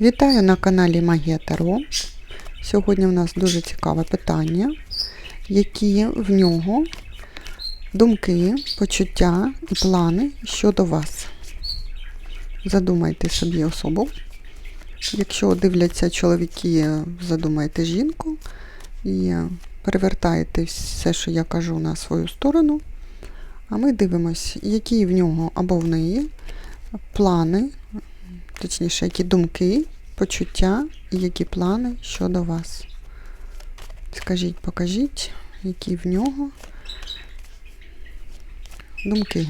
Вітаю на каналі Магія Таро. Сьогодні в нас дуже цікаве питання, які в нього думки, почуття і плани щодо вас. Задумайте собі особу. Якщо дивляться чоловіки, задумайте жінку і перевертаєте все, що я кажу, на свою сторону. А ми дивимось, які в нього або в неї плани, точніше, які думки, почуття і які плани щодо вас. Скажіть, покажіть, які в нього думки.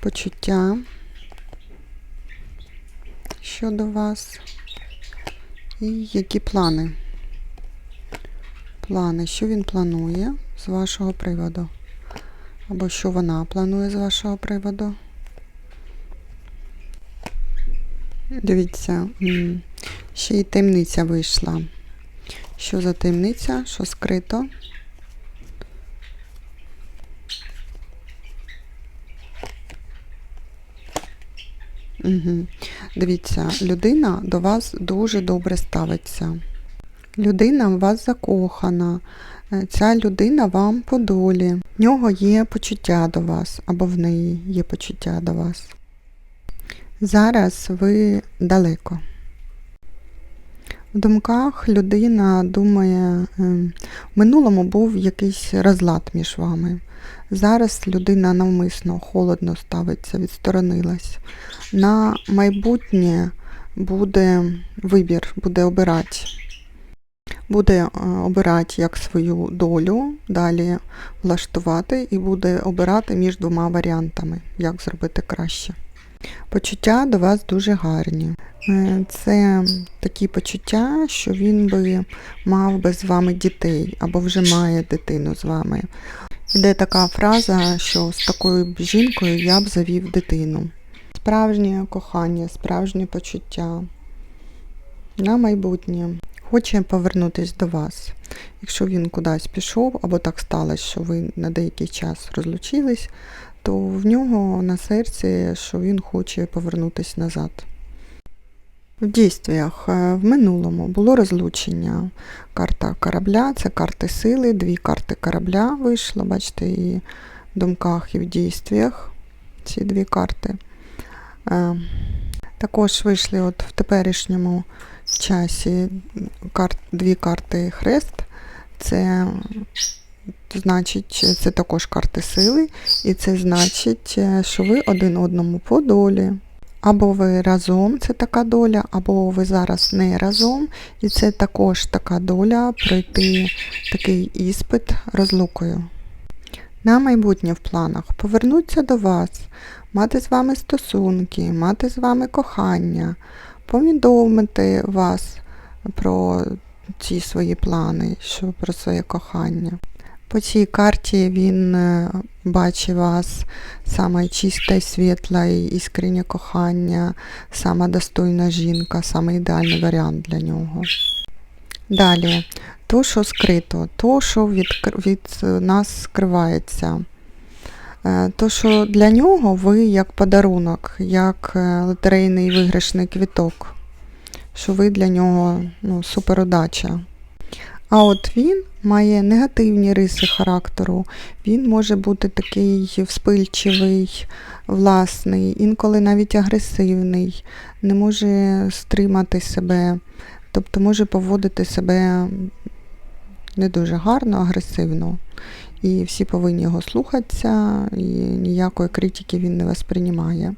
Почуття щодо вас. І які плани? Плани, що він планує з вашого приводу? Або що вона планує з вашого приводу? Дивіться, ще й таємниця вийшла. Що за таємниця? Що скрито? Угу. Дивіться, людина до вас дуже добре ставиться. Людина в вас закохана. Е, Ця людина вам по долі. В нього є почуття до вас, або в неї є почуття до вас. Зараз ви далеко. В думках людина думає, е, в минулому був якийсь розлад між вами. Зараз людина навмисно холодно ставиться, відсторонилась. На майбутнє буде вибір, буде обирати. Буде е, обирати як свою долю, далі влаштувати і буде обирати між двома варіантами, як зробити краще. Почуття до вас дуже гарні. Е, Це такі почуття, що він би мав би з вами дітей або вже має дитину з вами. Іде така фраза, що з такою жінкою я б завів дитину. Справжнє кохання, справжнє почуття на майбутнє. Хоче повернутися до вас. Якщо він кудись пішов, або так сталося, що ви на деякий час розлучились, то в нього на серці, що він хоче повернутися назад. В дійствах е, в минулому було розлучення. Карта корабля, це карти сили, дві карти корабля вийшло, бачите, і в думках, і в дійствах ці дві карти. Е, Також вийшли от в теперішньому часі карт, дві карти хрест. Це значить, це також карти сили, і це значить, що ви один одному по долі. Або ви разом, це така доля, або ви зараз не разом, і це також така доля пройти такий іспит розлукою. На майбутнє в планах повернуться до вас, мати з вами стосунки, мати з вами кохання, повідомити вас про ці свої плани, що про своє кохання. По цій карті він е, бачить вас саме чисте, світле іскреннє кохання, сама достойна жінка, саме ідеальний варіант для нього. Далі, то, що скрито, то, що від, від нас скривається. Е, То, що для нього ви як подарунок, як е, лотерейний виграшний квіток, що ви для нього ну, суперудача. А от він має негативні риси характеру. Він може бути такий вспильчивий, власний, інколи навіть агресивний, не може стримати себе, тобто може поводити себе не дуже гарно, агресивно. І всі повинні його слухатися, і ніякої критики він не восприймає.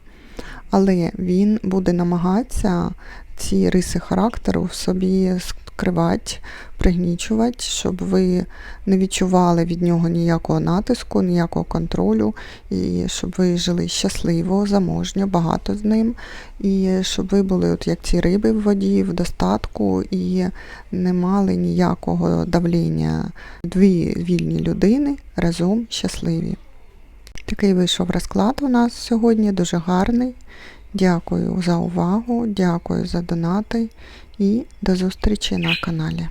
Але він буде намагатися ці риси характеру в собі скривати, пригнічувати, щоб ви не відчували від нього ніякого натиску, ніякого контролю, і щоб ви жили щасливо, заможньо, багато з ним, і щоб ви були от як ці риби в воді, в достатку, і не мали ніякого давлення. Дві вільні людини разом щасливі. Такий вийшов розклад у нас сьогодні, дуже гарний. Дякую за увагу, дякую за донати і до зустрічі на каналі.